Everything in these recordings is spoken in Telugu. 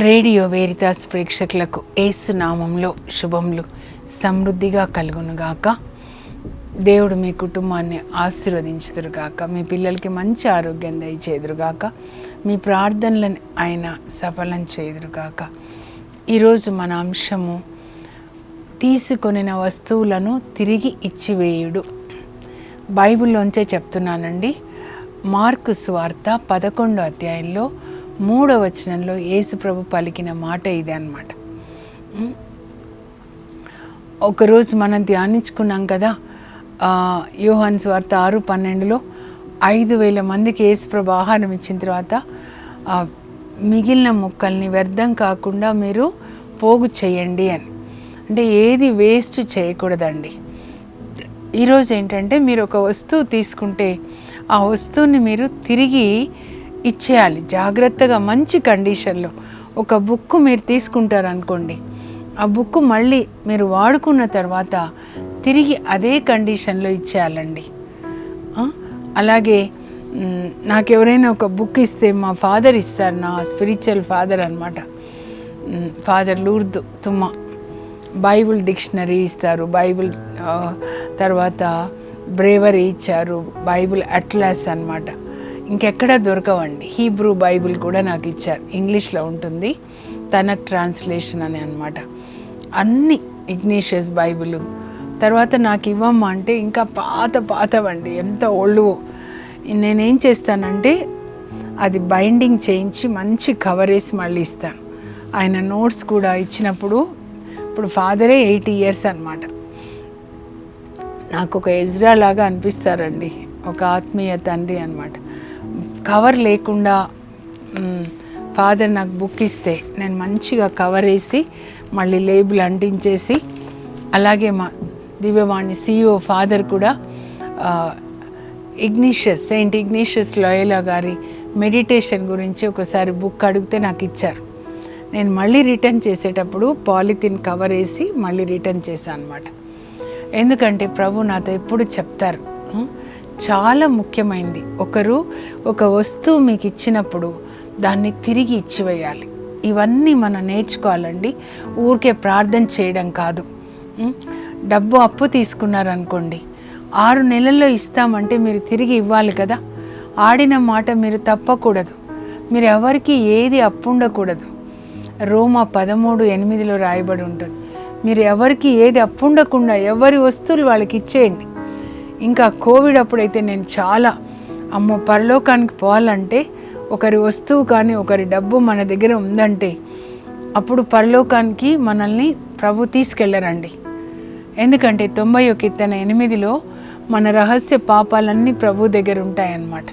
రేడియో వేరితాస్ ప్రేక్షకులకు ఏసు నామంలో శుభములు. సమృద్ధిగా కలుగునుగాక. దేవుడు మీ కుటుంబాన్ని ఆశీర్వదించుదురుగాక. మీ పిల్లలకి మంచి ఆరోగ్యం దయచేదురుగాక. మీ ప్రార్థనలను ఆయన సఫలం చేదురుగాక ఈరోజు మన అంశము తీసుకొనిన వస్తువులను తిరిగి ఇచ్చివేయుడు. బైబిల్లోంచే చెప్తున్నానండి. మార్కు స్వార్త పదకొండో అధ్యాయంలో మూడో వచనంలో యేసుప్రభు పలికిన మాట ఇది అన్నమాట. ఒకరోజు మనం ధ్యానించుకున్నాం కదా ఆ, యోహాన్ ఆరు పన్నెండులో ఐదు వేల మందికి యేసుప్రభు ఆహారం ఇచ్చిన తర్వాత మిగిలిన ముక్కల్ని వ్యర్థం కాకుండా మీరు పోగు చేయండి అని. అంటే ఏది వేస్ట్ చేయకూడదండి. ఈరోజు ఏంటంటే మీరు ఒక వస్తువు తీసుకుంటే ఆ వస్తువుని మీరు తిరిగి ఇచ్చేయాలి. జాగ్రత్తగా మంచి కండిషన్లో. ఒక బుక్ మీరు తీసుకుంటారనుకోండి. ఆ బుక్ మళ్ళీ మీరు వాడుకున్న తర్వాత తిరిగి అదే కండిషన్లో ఇచ్చేయాలండి. అలాగే నాకెవరైనా నాకు ఎవరైనా ఒక బుక్ ఇస్తే మా ఫాదర్ ఇస్తారు. నా స్పిరిచువల్ ఫాదర్ అనమాట father Lourdu Thumma. Bible dictionary ఇస్తారు. బైబిల్ తర్వాత బ్రేవరీ ఇచ్చారు. బైబిల్ అట్లాస్ అన్నమాట. ఇంకెక్కడ దొరకవండి. హీబ్రూ బైబిల్ కూడా నాకు ఇచ్చారు. ఇంగ్లీష్లో ఉంటుంది. తన ట్రాన్స్లేషన్ అని అనమాట అన్ని ఇగ్నీషియస్ బైబిల్. తర్వాత నాకు ఇవ్వమ్మా అంటే ఇంకా పాత పాతవండి. ఎంత ఓల్డ్ నేనేం చేస్తానంటే అది బైండింగ్ చేయించి మంచి కవర్ వేసి మళ్ళీ ఇస్తాను. ఆయన నోట్స్ కూడా ఇచ్చినప్పుడు ఇప్పుడు ఫాదరే ఎయిటీ ఇయర్స్ అనమాట నాకు ఒక ఎజ్రా లాగా అనిపిస్తారండి. ఒక ఆత్మీయ తండ్రి అనమాట కవర్ లేకుండా ఫాదర్ నాకు బుక్ ఇస్తే నేను మంచిగా కవర్ వేసి మళ్ళీ లేబుల్ అంటించేసి అలాగే మా దివ్యవాణి సిఇఓ ఫాదర్ కూడా Ignatius Ignatius Saint Ignatius Loyola గారి మెడిటేషన్ గురించి ఒకసారి బుక్ అడిగితే నాకు ఇచ్చారు. నేను మళ్ళీ రిటర్న్ చేసేటప్పుడు పాలిథిన్ కవర్ వేసి మళ్ళీ రిటర్న్ చేశాను అనమాట ఎందుకంటే ప్రభు నాతో ఎప్పుడు చెప్తారు చాలా ముఖ్యమైనది ఒకరు ఒక వస్తువు మీకు ఇచ్చినప్పుడు దాన్ని తిరిగి ఇచ్చివేయాలి. ఇవన్నీ మనం నేర్చుకోవాలండి. ఊరికే ప్రార్థన చేయడం కాదు. డబ్బు అప్పు తీసుకున్నారనుకోండి. ఆరు నెలల్లో ఇస్తామంటే మీరు తిరిగి ఇవ్వాలి కదా. ఆడిన మాట మీరు తప్పకూడదు. మీరు ఎవరికి ఏది అప్పు ఉండకూడదు రోమా పదమూడు ఎనిమిదిలో రాయబడి ఉంటుంది. మీరు ఎవరికి ఏది అప్పు ఉండకుండా ఎవరి వస్తువులు వాళ్ళకి ఇచ్చేయండి. ఇంకా కోవిడ్ అప్పుడైతే నేను చాలా అమ్మో పరలోకానికి పోవాలంటే ఒకరి వస్తువు కానీ ఒకరి డబ్బు మన దగ్గర ఉందంటే అప్పుడు పరలోకానికి మనల్ని ప్రభు తీసుకెళ్ళరండి ఎందుకంటే తొంభై ఒక ఇత్తన ఎనిమిదిలో మన రహస్య పాపాలన్నీ ప్రభు దగ్గర ఉంటాయన్నమాట.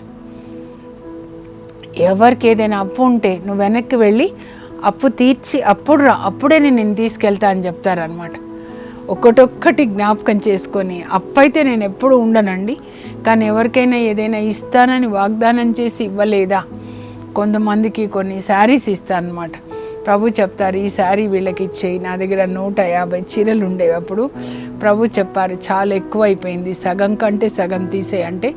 ఎవరికి ఏదైనా అప్పు ఉంటే నువ్వు వెనక్కి వెళ్ళి అప్పు తీర్చి అప్పుడు రా అప్పుడే నేను నేను తీసుకెళ్తా అని చెప్తారనమాట ఒకటొక్కటి జ్ఞాపకం చేసుకొని అప్పైతే నేను ఎప్పుడు ఉండనండి. కానీ ఎవరికైనా ఏదైనా ఇస్తానని వాగ్దానం చేసి ఇవ్వలేదా? కొంతమందికి కొన్ని శారీస్ ఇస్తానమాట ప్రభు చెప్తారు ఈ శారీ వీళ్ళకి ఇచ్చేయి నా దగ్గర నూట యాభై చీరలు ఉండేవి అప్పుడు. ప్రభు చెప్పారు చాలా ఎక్కువ అయిపోయింది సగం కంటే సగం తీసేయంటే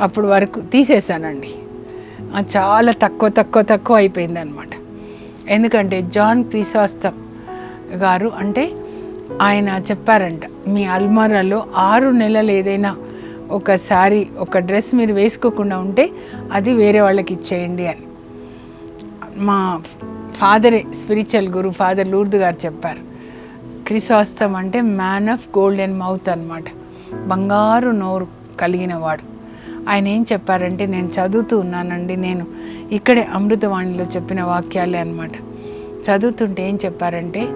అప్పుడు వరకు తీసేశానండి. చాలా తక్కువ తక్కువ తక్కువ అయిపోయింది అనమాట ఎందుకంటే జాన్ క్రిసాస్తం గారు అంటే ఆయన చెప్పారంట మీ అల్మారాలో ఆరు నెలలు ఏదైనా ఒక శారీ ఒక డ్రెస్ మీరు వేసుకోకుండా ఉంటే అది వేరే వాళ్ళకి ఇచ్చేయండి అని. మా ఫాదరే స్పిరిచువల్ గురు ఫాదర్ లూర్దు గారు చెప్పారు క్రిసాస్తం అంటే మ్యాన్ ఆఫ్ గోల్డెన్ మౌత్ అనమాట బంగారు నోరు కలిగిన వాడు. ఆయన ఏం చెప్పారంటే నేను చదువుతూ ఉన్నానండి నేను ఇక్కడే అమృతవాణిలో చెప్పిన వాక్యాలే అనమాట చదువుతుంటే ఏం చెప్పారంటే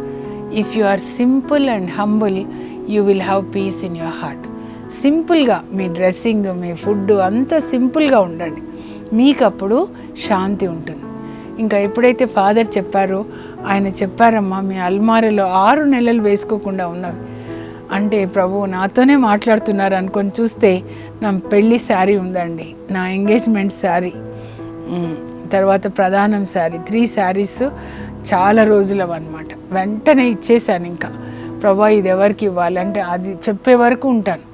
if you are simple and humble you will have peace in your heart సింపుల్గా మీ డ్రెస్సింగ్ మీ ఫుడ్ అంతా సింపుల్గా ఉండండి. మీకు అప్పుడు శాంతి ఉంటుంది. ఇంకా ఎప్పుడైతే ఫాదర్ చెప్పారో ఆయన చెప్పారమ్మా మీ అల్మారలో ఆరు నెలలు వేసుకోకుండా ఉన్నవి. అంటే ప్రభు నాతోనే మాట్లాడుతున్నారు అనుకొని చూస్తే నా పెళ్ళి శారీ ఉందండి. నా ఎంగేజ్మెంట్ శారీ. తర్వాత ప్రధానం శారీ త్రీ శారీస్ చాలా రోజులవి అనమాట వెంటనే ఇచ్చేసాను ఇంకా. ప్రభా ఇది ఎవరికి ఇవ్వాలంటే అది చెప్పే వరకు ఉంటాను.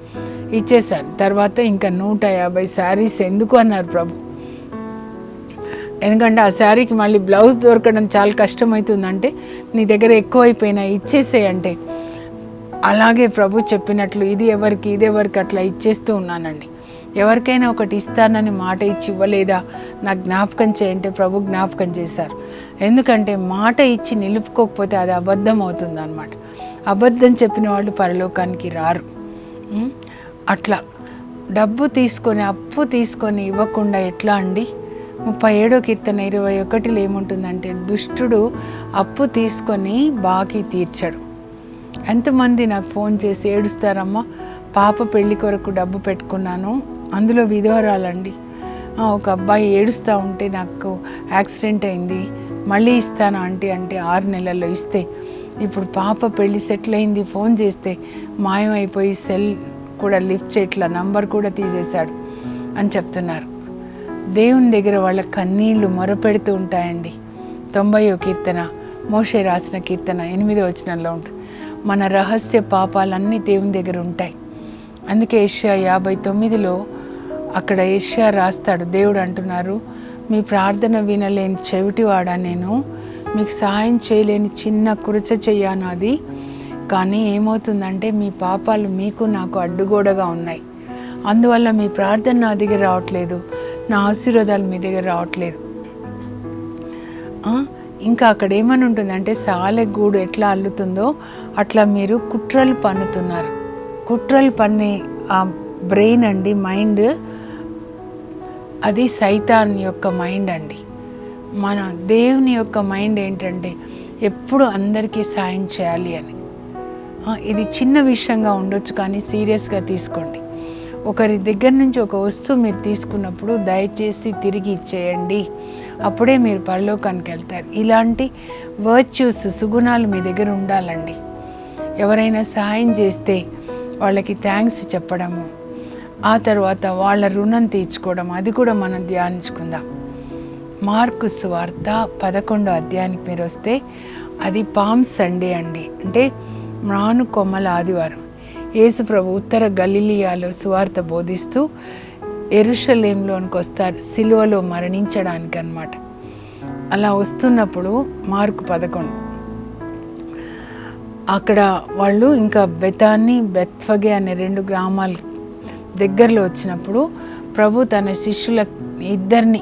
ఇచ్చేసాను తర్వాత ఇంకా నూట యాభై శారీస్ ఎందుకు అన్నారు ప్రభు. ఎందుకంటే ఆ శారీకి మళ్ళీ బ్లౌజ్ దొరకడం చాలా కష్టమవుతుందంటే నీ దగ్గర ఎక్కువైపోయినా ఇచ్చేసేయంటే అలాగే ప్రభు చెప్పినట్లు ఇది ఎవరికి ఇది ఎవరికి అట్లా ఇచ్చేస్తూ ఉన్నానండి. ఎవరికైనా ఒకటి ఇస్తానని మాట ఇచ్చి ఇవ్వలేదా? నా జ్ఞాపకం చేయంటే ప్రభు జ్ఞాపకం చేశారు. ఎందుకంటే మాట ఇచ్చి నిలుపుకోకపోతే అది అబద్ధం అవుతుంది అనమాట అబద్ధం చెప్పిన వాళ్ళు పరలోకానికి రారు. అట్లా. డబ్బు తీసుకొని అప్పు తీసుకొని ఇవ్వకుండా ఎట్లా అండి? ముప్పై ఏడో కీర్తన ఇరవై ఒకటిలో ఏముంటుందంటే దుష్టుడు అప్పు తీసుకొని బాకీ తీర్చాడు. ఎంతమంది నాకు ఫోన్ చేసి ఏడుస్తారమ్మా పాప పెళ్ళి కొరకు డబ్బు పెట్టుకున్నాను అందులో విధవరాలండి. ఒక అబ్బాయి ఏడుస్తూ ఉంటే నాకు యాక్సిడెంట్ అయింది. మళ్ళీ ఇస్తాను ఆంటీ అంటే ఆరు నెలల్లో ఇస్తే. ఇప్పుడు పాప పెళ్ళి సెటిల్ అయింది ఫోన్ చేస్తే మాయమైపోయి సెల్ కూడా లిఫ్ట్ చేయట్ల నంబర్ కూడా తీసేశాడు అని చెప్తున్నారు. దేవుని దగ్గర వాళ్ళ కన్నీళ్ళు మొరపెడుతూ ఉంటాయండి. తొంభయో కీర్తన మోషే రాసిన కీర్తన ఎనిమిదో వచనంలో ఉంటుంది. మన రహస్య పాపాలన్నీ దేవుని దగ్గర ఉంటాయి. అందుకే ఏషియా యాభై తొమ్మిదిలో అక్కడ ఏషియా రాస్తాడు. దేవుడు అంటున్నారు మీ ప్రార్థన వినలేని చెవిటివాడా నేను? మీకు సహాయం చేయలేని చిన్న కురచ చెయ్యాను అది. కానీ ఏమవుతుందంటే మీ పాపాలు మీకు నాకు అడ్డుగోడగా ఉన్నాయి. అందువల్ల మీ ప్రార్థన నా దగ్గర రావట్లేదు. నా ఆశీర్వాదాలు మీ దగ్గర రావట్లేదు. ఇంకా అక్కడ ఏమని ఉంటుందంటే సాలె గూడు ఎట్లా అల్లుతుందో అట్లా మీరు కుట్రలు పన్నుతున్నారు. కుట్రలు పన్నే ఆ బ్రెయిన్ అండి మైండ్ అది సైతాన్ యొక్క మైండ్ అండి. మన దేవుని యొక్క మైండ్ ఏంటంటే ఎప్పుడు అందరికీ సాయం చేయాలి అని. ఇది చిన్న విషయంగా ఉండొచ్చు కానీ సీరియస్గా తీసుకోండి. ఒకరి దగ్గర నుంచి ఒక వస్తువు మీరు తీసుకున్నప్పుడు దయచేసి తిరిగి ఇచ్చేయండి. అప్పుడే మీరు పరలోకానికి వెళ్తారు. ఇలాంటి వర్చ్యూస్ సుగుణాలు మీ దగ్గర ఉండాలండి. ఎవరైనా సహాయం చేస్తే వాళ్ళకి థ్యాంక్స్ చెప్పడము ఆ తర్వాత వాళ్ళ రుణం తీర్చుకోవడం అది కూడా మనం ధ్యానించుకుందాం. మార్కు సువార్త పదకొండో అధ్యాయానికి మీరు వస్తే అది పామ్ సండే అండి. అంటే మ్రాను కొమ్మల ఆదివారం. యేసుప్రభు ఉత్తర గలిలియాలో సువార్త బోధిస్తూ ఎరుషలేంలోనికి వస్తారు సిలువలో మరణించడానికి అన్నమాట అలా వస్తున్నప్పుడు మార్కు పదకొండు. అక్కడ వాళ్ళు ఇంకా బెతాన్ని బెత్ఫగే అనే రెండు గ్రామాలు దగ్గరలో వచ్చినప్పుడు ప్రభు తన శిష్యుల ఇద్దరిని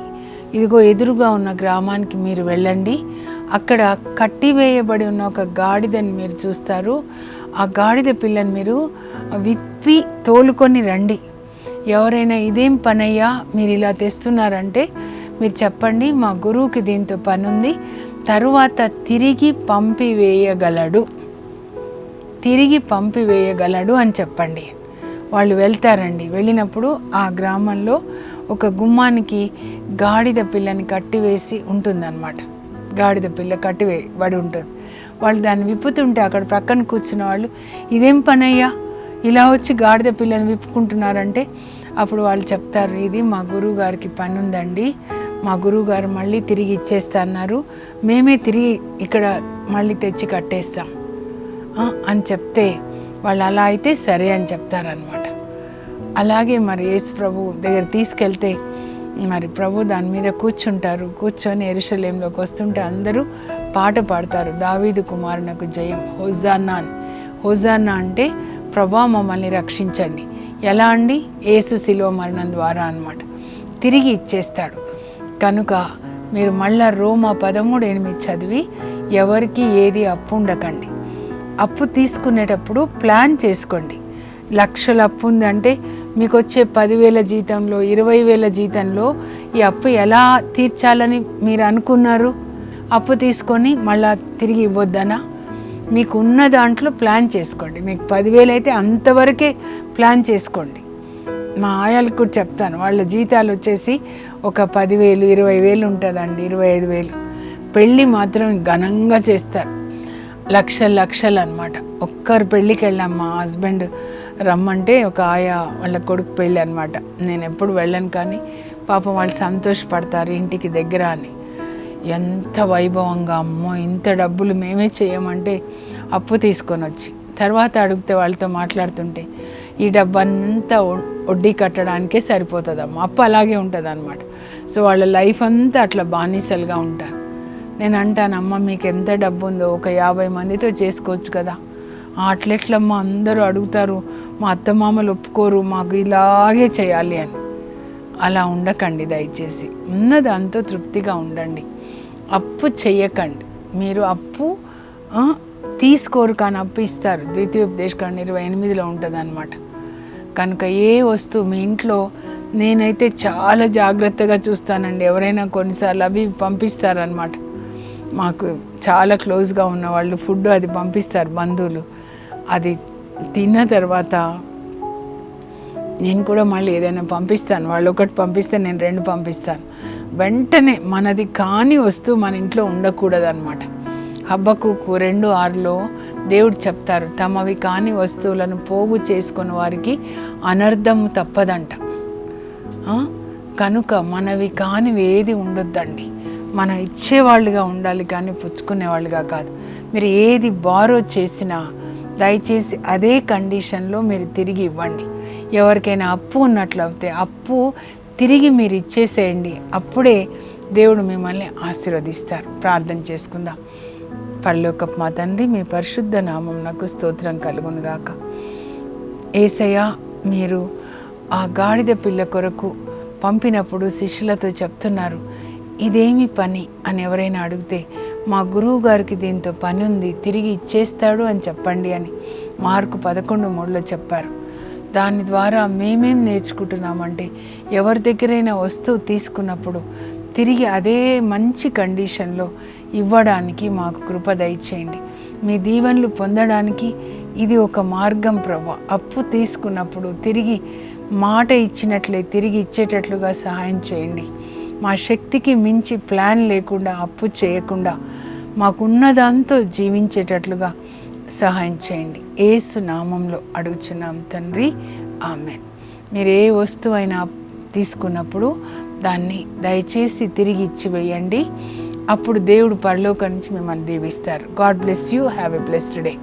ఇదిగో ఎదురుగా ఉన్న గ్రామానికి మీరు వెళ్ళండి. అక్కడ కట్టివేయబడి ఉన్న ఒక గాడిదని మీరు చూస్తారు. ఆ గాడిద పిల్లని మీరు విప్పి తోలుకొని రండి. ఎవరైనా ఇదేం పనయ్యా? మీరు ఇలా తెస్తున్నారంటే మీరు చెప్పండి మా గురువుకి దీంతో పని ఉంది తరువాత తిరిగి పంపివేయగలడు. తిరిగి పంపివేయగలడు అని చెప్పండి. వాళ్ళు వెళ్తారండి. వెళ్ళినప్పుడు ఆ గ్రామంలో ఒక గుమ్మానికి గాడిద పిల్లని కట్టివేసి ఉంటుందన్నమాట. గాడిద పిల్ల కట్టివేయబడి ఉంటుంది. వాళ్ళు దాన్ని విప్పుతుంటే అక్కడ ప్రక్కన కూర్చున్న వాళ్ళు ఇదేం పనయ్యా? ఇలా వచ్చి గాడిద పిల్లని విప్పుకుంటున్నారంటే? అప్పుడు వాళ్ళు చెప్తారు ఇది మా గురువు గారికి పని ఉందండి మా గురువు గారు మళ్ళీ తిరిగి ఇచ్చేస్తన్నారు. మేమే తిరిగి ఇక్కడ మళ్ళీ తెచ్చి కట్టేస్తాం. అని చెప్తే వాళ్ళు అలా అయితే సరే అని చెప్తారనమాట అలాగే మరి యేసు ప్రభు దగ్గర తీసుకెళ్తే మరి ప్రభు దాని మీద కూర్చుంటారు. కూర్చొని ఎరుషలేంలోకి వస్తుంటే అందరూ పాట పాడతారు. దావీదు కుమారునకు జయం. హోజాన్నా అని హోజాన్నా అంటే ప్రభా మమ్మల్ని రక్షించండి. ఎలా అండి? ఏసు శిలువ మరణం ద్వారా అన్నమాట. తిరిగి ఇచ్చేస్తాడు. కనుక మీరు మళ్ళా రోమా పదమూడు ఎనిమిది చదివి ఎవరికి ఏది అప్పు ఉండకండి. అప్పు తీసుకునేటప్పుడు ప్లాన్ చేసుకోండి. లక్షల అప్పు ఉందంటే మీకు వచ్చే పదివేల జీతంలో ఇరవై వేల జీతంలో ఈ అప్పు ఎలా తీర్చాలని మీరు అనుకున్నారు? అప్పు తీసుకొని మళ్ళా తిరిగి ఇవ్వద్దనా? మీకు ఉన్న దాంట్లో ప్లాన్ చేసుకోండి. మీకు పదివేలు అయితే అంతవరకే ప్లాన్ చేసుకోండి. మా ఆయాలకు కూడా చెప్తాను. వాళ్ళ జీతాలు వచ్చేసి ఒక పదివేలు ఇరవై వేలు ఉంటుందండి ఇరవై ఐదు వేలు పెళ్ళి మాత్రం ఘనంగా చేస్తారు. లక్షలు లక్షలు అనమాట ఒక్కరు పెళ్ళికి వెళ్ళాం మా హస్బెండ్ రమ్మంటే ఒక ఆయా వాళ్ళ కొడుకు పెళ్ళి అనమాట నేను ఎప్పుడు వెళ్ళను కానీ పాపం వాళ్ళు సంతోషపడతారు ఇంటికి దగ్గర అని. ఎంత వైభవంగా అమ్మో ఇంత డబ్బులు మేమే చేయమంటే అప్పు తీసుకొని వచ్చి. తర్వాత అడిగితే వాళ్ళతో మాట్లాడుతుంటే ఈ డబ్బంతా వడ్డీ కట్టడానికే సరిపోతుందమ్మ. అప్పు అలాగే ఉంటుంది అనమాట సో వాళ్ళ లైఫ్ అంతా అట్లా బానిసలుగా ఉంటారు. నేను అంటానమ్మ మీకు ఎంత డబ్బు ఉందో ఒక యాభై మందితో చేసుకోవచ్చు కదా. అట్లెట్లమ్మ అందరూ అడుగుతారు మా అత్తమామలు ఒప్పుకోరు మాకు ఇలాగే చేయాలి అని. అలా ఉండకండి దయచేసి. ఉన్నదాంతో తృప్తిగా ఉండండి. అప్పు చెయ్యకండి. మీరు అప్పు తీసుకోరు కానీ అప్పు ఇస్తారు. ద్వితీయోపదేశకాండ ఇరవై ఎనిమిదిలో ఉంటుంది కనుక ఏ వస్తువు మీ ఇంట్లో నేనైతే చాలా జాగ్రత్తగా చూస్తానండి. ఎవరైనా కొన్నిసార్లు అవి పంపిస్తారనమాట మాకు చాలా క్లోజ్గా ఉన్న వాళ్ళు ఫుడ్ అది పంపిస్తారు బంధువులు. అది తిన్న తర్వాత నేను కూడా మళ్ళీ ఏదైనా పంపిస్తాను. వాళ్ళు ఒకటి పంపిస్తే నేను రెండు పంపిస్తాను. వెంటనే మనది కాని వస్తువు మన ఇంట్లో ఉండకూడదు అనమాట హబ్బకు రెండు ఆరులో దేవుడు చెప్తారు తమవి కాని వస్తువులను పోగు చేసుకుని వారికి అనర్థము తప్పదంట. కనుక మనవి కానివి ఏది ఉండొద్దండి. మనం ఇచ్చేవాళ్ళుగా ఉండాలి కానీ పుచ్చుకునేవాళ్ళుగా కాదు. మీరు ఏది బారో చేసినా దయచేసి అదే కండిషన్లో మీరు తిరిగి ఇవ్వండి. ఎవరికైనా అప్పు ఉన్నట్లయితే అప్పు తిరిగి మీరు ఇచ్చేసేయండి. అప్పుడే దేవుడు మిమ్మల్ని ఆశీర్వదిస్తారు. ప్రార్థన చేసుకుందాం. పరలోకపు మా తండ్రి మీ పరిశుద్ధ నామం నాకు స్తోత్రం కలుగునుగాక. ఏసయ్య మీరు ఆ గాడిద పిల్ల కొరకు పంపినప్పుడు శిష్యులతో చెప్తున్నారు ఇదేమి పని? అని ఎవరైనా అడిగితే మా గురువు గారికి దీంతో పని ఉంది తిరిగి ఇచ్చేస్తాడు అని చెప్పండి అని మార్కు పదకొండు మూడులో చెప్పారు. దాని ద్వారా మేమేం నేర్చుకుంటున్నామంటే ఎవరి దగ్గరైనా వస్తువు తీసుకున్నప్పుడు తిరిగి అదే మంచి కండిషన్లో ఇవ్వడానికి మాకు కృప దయచేయండి. మీ దీవెనలు పొందడానికి ఇది ఒక మార్గం ప్రభా. అప్పు తీసుకున్నప్పుడు తిరిగి మాట ఇచ్చినట్లే తిరిగి ఇచ్చేటట్లుగా సహాయం చేయండి. మా శక్తికి మించి ప్లాన్ లేకుండా అప్పు చేయకుండా మాకున్నదంతా జీవించేటట్లుగా సహాయం చేయండి. ఏసు నామంలో అడుగుచున్నాం తండ్రి. ఆమె మీరు ఏ వస్తువైనా తీసుకున్నప్పుడు దాన్ని దయచేసి తిరిగి ఇచ్చివేయండి అప్పుడు దేవుడు పరలోక నుంచి మిమ్మల్ని దీవిస్తారు. God bless you. Have a blessed day.